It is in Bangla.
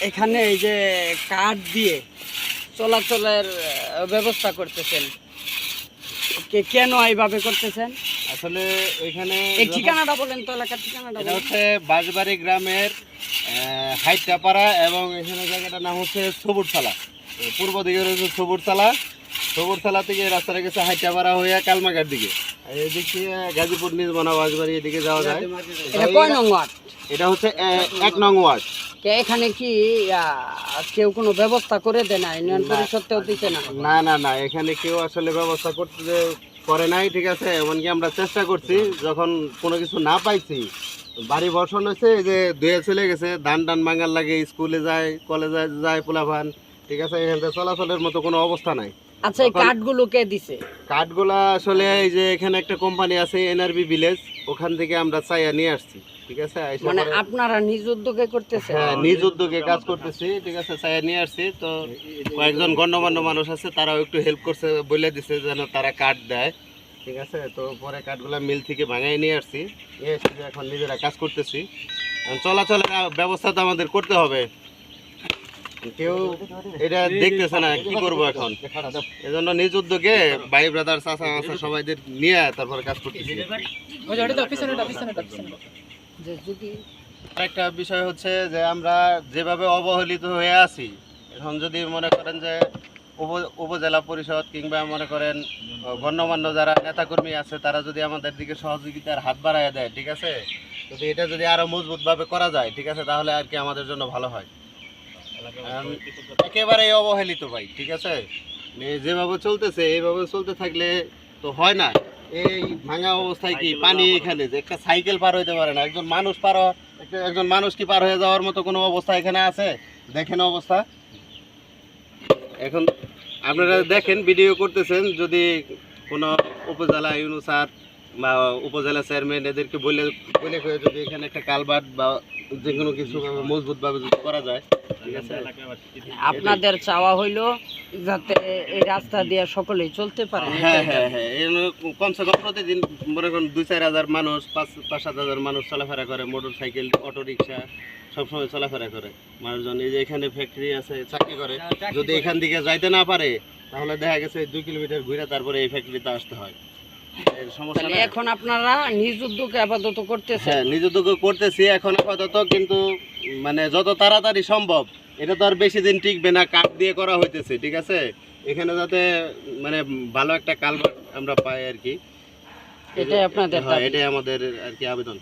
এখানে এই যে কাঠ দিয়ে চলাচলের ব্যবস্থা করতেছেন। কে- কেন এইভাবে করতেছেন? আসলে এখানে এই ঠিকানাটা বলেন তো এলাকার ঠিকানাটা এটা হচ্ছে বাঁশবাড়ি গ্রামের হাইটাপাড়া এবং এখানে জায়গাটার নাম হচ্ছে সবুরতলা। পূর্ব দিকে রয়েছে সবুরতলা। সবুরতলা থেকে রাস্তাটা গেছে হাইটাপাড়া হয়ে কালমাঘাট দিকে। এদিক থেকে গাজীপুর নিজমনা বাঁশবাড়ি এদিকে যাওয়া যায়। এটা কয় নং ওয়ার্ড? এটা হচ্ছে এক নং ওয়ার্ড। এখানে কি কেউ কোনো ব্যবস্থা করে দেয় না ইউনিয়ন না। পরিষদ দিচ্ছে না? না না না এখানে কেউ আসলে ব্যবস্থা করতে করে নাই ঠিক আছে? এমনকি আমরা চেষ্টা করছি যখন কোনো কিছু না পাইছি বাড়ি বসন হয়েছে যে ধুয়ে চলে গেছে ধান টান ভাঙার লাগে স্কুলে যায় কলেজে যায় পোলাভান ঠিক আছে? এখান থেকে চলাচলের মতো কোনো অবস্থা নাই। আচ্ছা এই কাঠগুলো কে দিছে? কাঠগুলা আসলে এই যে এখানে একটা কোম্পানি আছে এনআরবি ভিলেজ ওখান থেকে আমরা চাইয়া নিয়ে আসছি। ঠিক আছে মানে আপনারা নিজ উদ্যোগে করতেছেন? হ্যাঁ নিজ উদ্যোগে কাজ করতেছি ঠিক আছে নিয়ে আসছি। তো কয়েকজন গণ্যমান্য মানুষ আছে তারাও একটু হেল্প করছে বলে দিছে যেন তারা কাঠ দেয়। ঠিক আছে তো পরে কাঠগুলা মিল থেকে ভাঙাই নিয়ে আসছি। নিয়ে এসে এখন নিজেরা কাজ করতেছি। চলাচলের ব্যবস্থা তো আমাদের করতে হবে। কেউ এটা দেখতেছে না কি করব এখন? এজন্য নিজ উদ্যোগে ভাই ব্রাদার চাচা সবাইদের নিয়ে তারপরে কাজ করতেছি। আরেকটা বিষয় হচ্ছে যে আমরা যেভাবে অবহেলিত হয়ে আছি, এখন যদি মনে করেন যে উপ- উপজেলা পরিষদ কিংবা মনে করেন গণ্যমান্য যারা নেতাকর্মী আছে, তারা যদি আমাদের দিকে সহযোগিতার হাত বাড়ায় দেয়, ঠিক আছে? যদি এটা যদি আরও মজবুতভাবে করা যায়, ঠিক আছে, তাহলে আর কি আমাদের জন্য ভালো হয়। একেবারেই অবহেলিত ভাই, ঠিক আছে? যেভাবে চলতেছে, এইভাবে চলতে থাকলে তো হয় না। এই ভাঙা অবস্থায় কি পানি এখানে যে একটা সাইকেল পার হইতে পারে না? একজন মানুষ পার একজন মানুষ কি পার হয়ে যাওয়ার মতো কোনো অবস্থা এখানে আছে? দেখেন অবস্থা। এখন আপনারা দেখেন ভিডিও করতেছেন যদি কোনো উপজেলা ইউনুসার বা উপজেলা চেয়ারম্যান এদেরকে বলে বলে কয়ে যদি এখানে একটা কালভার্ট বা যে কোনো কিছু মজবুতভাবে যদি করা যায় ঠিক আছে? আপনাদের চাওয়া হইল যাতে এই রাস্তা দিয়ে সকলেই চলতে পারে। হ্যাঁ হ্যাঁ হ্যাঁ কমসে কম প্রতিদিন মনে করুন দুই চার হাজার মানুষ পাঁচ পাঁচ সাত হাজার মানুষ চলাফেরা করে মোটর সাইকেল অটো রিক্সা সবসময় চলাফেরা করে। মানুষজন এই যে এখানে ফ্যাক্টরি আছে চাকরি করে যদি এখান থেকে যাইতে না পারে তাহলে দেখা গেছে দুই কিলোমিটার ঘুরে তারপরে এই ফ্যাক্টরিতে আসতে হয়। এখন আপনারা নিজ উদ্যোগে আপাতত করতেছেন। হ্যাঁ নিজ উদ্যোগে করতেছি এখন আপাতত কিন্তু মানে যত তাড়াতাড়ি সম্ভব এটা তো আর বেশি দিন টিকবে না কাঠ দিয়ে করা হইতেছে ঠিক আছে? এখানে যাতে মানে ভালো একটা কালভার্ট আমরা পাই আর কি। এটাই আপনাদের হ্যাঁ। এটাই আমাদের আর কি আবেদন।